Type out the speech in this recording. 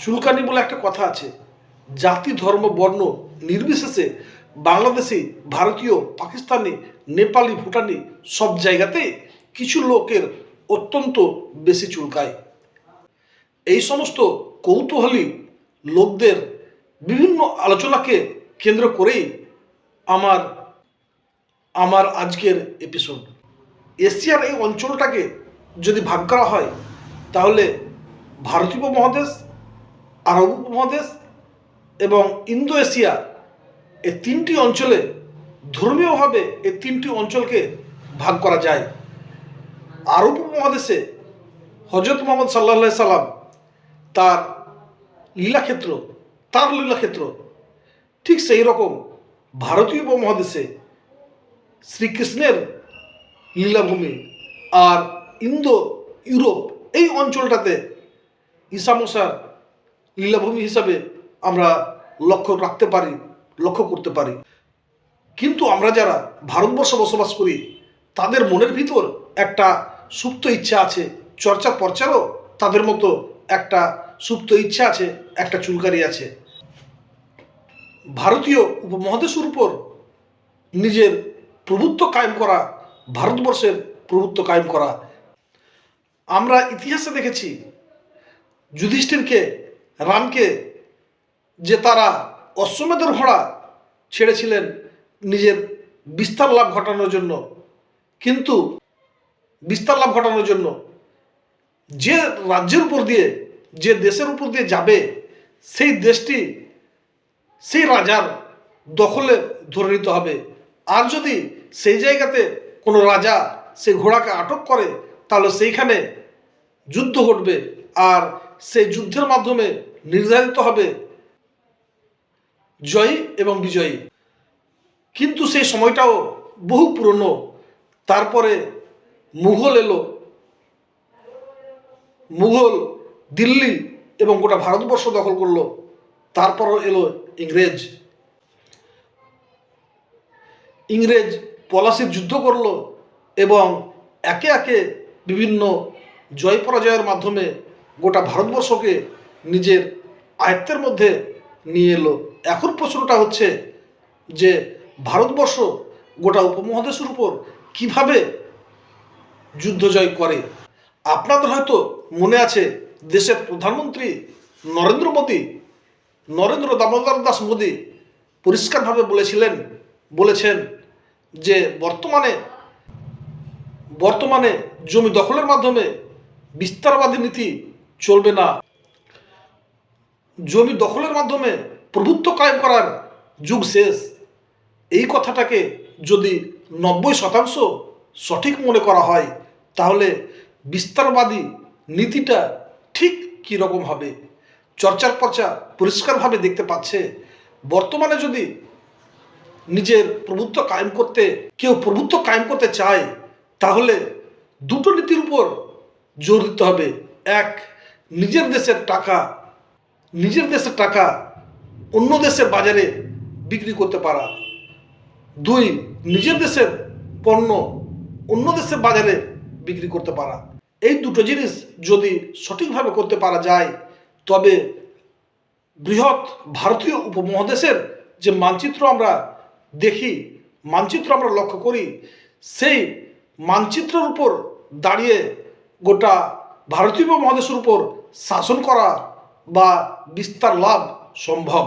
চুলকানি বলে একটা কথা আছে। জাতি, ধর্ম, বর্ণ নির্বিশেষে বাংলাদেশি, ভারতীয়, পাকিস্তানি, নেপালি, ভুটানি সব জায়গাতে কিছু লোকের অত্যন্ত বেশি চুলকায়। এই সমস্ত কৌতূহলী লোকদের বিভিন্ন আলোচনাকে কেন্দ্র করেই আমার আমার আজকের এপিসোড এশিয়ার এই অঞ্চলটাকে যদি ভাগ করা হয়, তাহলে ভারতীয় উপমহাদেশ আরব উপমহাদেশ এবং ইন্দো এশিয়া এই তিনটি অঞ্চলে ধর্মীয়ভাবে এই তিনটি অঞ্চলকে ভাগ করা যায়। আরব উপমহাদেশে হজরত মোহাম্মদ সাল্লাহ সাল্লাম তার লীলাক্ষেত্র তার লীলাক্ষেত্র ঠিক সেই রকম ভারতীয় উপমহাদেশে শ্রীকৃষ্ণের লীলাভূমি আর ইন্দো ইউরোপ এই অঞ্চলটাতে ঈশামশার লীলাভূমি হিসাবে আমরা লক্ষ্য রাখতে পারি, লক্ষ্য করতে পারি। কিন্তু আমরা যারা ভারতবর্ষে বসবাস করি, তাদের মনের ভিতর একটা সুপ্ত ইচ্ছা আছে, চর্চা পর্চারও তাদের মতো একটা সুপ্ত ইচ্ছা আছে, একটা চুলকারি আছে। ভারতীয় উপমহাদেশের উপর নিজের প্রভুত্ব কায়েম করা, ভারতবর্ষের প্রভুত্ব কায়েম করা। আমরা ইতিহাসে দেখেছি, যুধিষ্ঠিরকে রামকে যে তারা অশ্বমেধের ঘোড়া ছেড়েছিলেন নিজের বিস্তার লাভ ঘটানোর জন্য, কিন্তু বিস্তার লাভ ঘটানোর জন্য যে রাজ্যের উপর দিয়ে, যে দেশের উপর দিয়ে যাবে, সেই দেশটি সেই রাজার দখলে ধরে নিতে হবে। আর যদি সেই জায়গাতে কোনো রাজা সেই ঘোড়াকে আটক করে, তাহলে সেইখানে যুদ্ধ ঘটবে। আর সেই যুদ্ধের মাধ্যমে নির্ধারিত হবে। জয়ী এবং বিজয়ী। কিন্তু সেই সময়টাও বহু পুরনো। তারপরে মুঘল এলো। মুঘল, দিল্লি এবং গোটা ভারতবর্ষ দখল করল। তারপরও এলো ইংরেজ। ইংরেজ পলাশির যুদ্ধ করল এবং একে একে বিভিন্ন জয় পরাজয়ের মাধ্যমে গোটা ভারতবর্ষকে নিজের আয়ত্তের মধ্যে নিয়ে এলো। এখন প্রশ্নটা হচ্ছে যে ভারতবর্ষ গোটা উপমহাদেশের উপর কীভাবে যুদ্ধ জয় করে? আপনাদের হয়তো মনে আছে দেশের প্রধানমন্ত্রী নরেন্দ্র মোদী, নরেন্দ্র দামোদর দাস মোদী পরিষ্কারভাবে বলেছিলেন, বলেছেন যে বর্তমানে বর্তমানে জমি দখলের মাধ্যমে বিস্তারবাদী নীতি চলবে না। জমি দখলের মাধ্যমে প্রভুত্ব কায়েম করার যুগ শেষ। এই কথাটাকে যদি নব্বই শতাংশ সঠিক মনে করা হয়, তাহলে বিস্তারবাদী নীতিটা ঠিক কী রকম হবে? চর্চার পর্চা পরিষ্কারভাবে দেখতে পাচ্ছে। বর্তমানে যদি নিজের প্রভুত্ব কায়েম করতে, কেউ প্রভুত্ব কায়েম করতে চায়, তাহলে দুটো নীতির উপর জোর দিতে হবে। এক, নিজের দেশের টাকা নিজের দেশের টাকা অন্য দেশের বাজারে বিক্রি করতে পারা। দুই, নিজের দেশের পণ্য অন্য দেশের বাজারে বিক্রি করতে পারা। এই দুটো জিনিস যদি সঠিকভাবে করতে পারা যায়, তবে বৃহৎ ভারতীয় উপমহাদেশের যে মানচিত্র আমরা দেখি, মানচিত্র আমরা লক্ষ্য করি, সেই মানচিত্রের উপর দাঁড়িয়ে গোটা ভারতীয় উপমহাদেশের উপর শাসন করা বা বিস্তার লাভ সম্ভব।